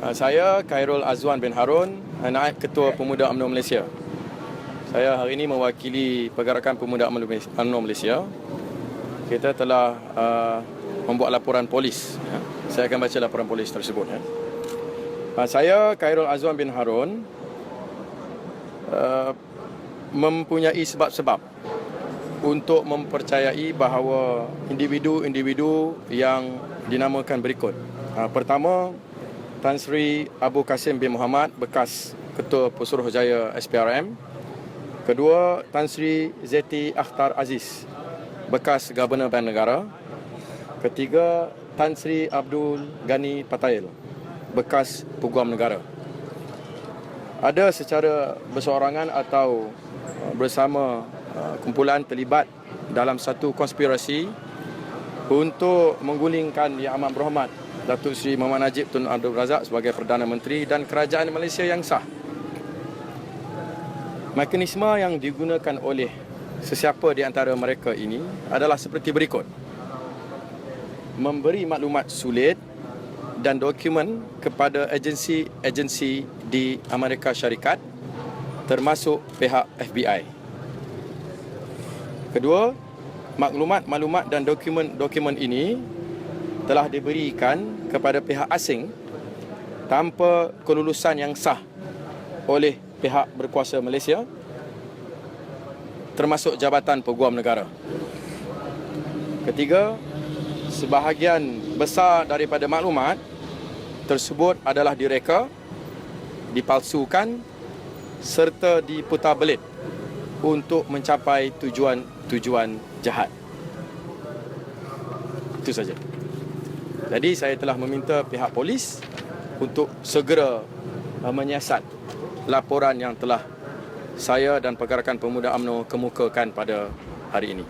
Uh, saya Khairul Azwan bin Harun, naib ketua Pemuda UMNO Malaysia. Saya hari ini mewakili Pergerakan Pemuda UMNO Malaysia. Kita telah uh, membuat laporan polis. Ya. Saya akan baca laporan polis tersebut. Ya. Uh, saya Khairul Azwan bin Harun uh, mempunyai sebab-sebab untuk mempercayai bahawa individu-individu yang dinamakan berikut. Uh, pertama, Tan Sri Abu Kasim bin Muhammad bekas Ketua Pesuruhjaya SPRM. Kedua, Tan Sri Zeti Akhtar Aziz bekas Governor Bank Negara. Ketiga, Tan Sri Abdul Ghani Patail bekas Peguam Negara. Ada secara bersorangan atau uh, bersama uh, kumpulan terlibat dalam satu konspirasi untuk menggulingkan Yang Amat Berhormat Datuk Seri Muhammad Najib Tun Abdul Razak sebagai Perdana Menteri dan Kerajaan Malaysia yang sah. Mekanisme yang digunakan oleh sesiapa di antara mereka ini adalah seperti berikut. Memberi maklumat sulit dan dokumen kepada agensi-agensi di Amerika Syarikat termasuk pihak FBI. Kedua, maklumat-maklumat dan dokumen-dokumen ini telah diberikan kepada pihak asing tanpa kelulusan yang sah oleh pihak berkuasa Malaysia termasuk Jabatan Peguam Negara. Ketiga, sebahagian besar daripada maklumat tersebut adalah direka, dipalsukan serta diputar belit untuk mencapai tujuan-tujuan jahat. Itu saja. Jadi saya telah meminta pihak polis untuk segera uh, menyiasat laporan yang telah saya dan Pergerakan Pemuda UMNO kemukakan pada hari ini.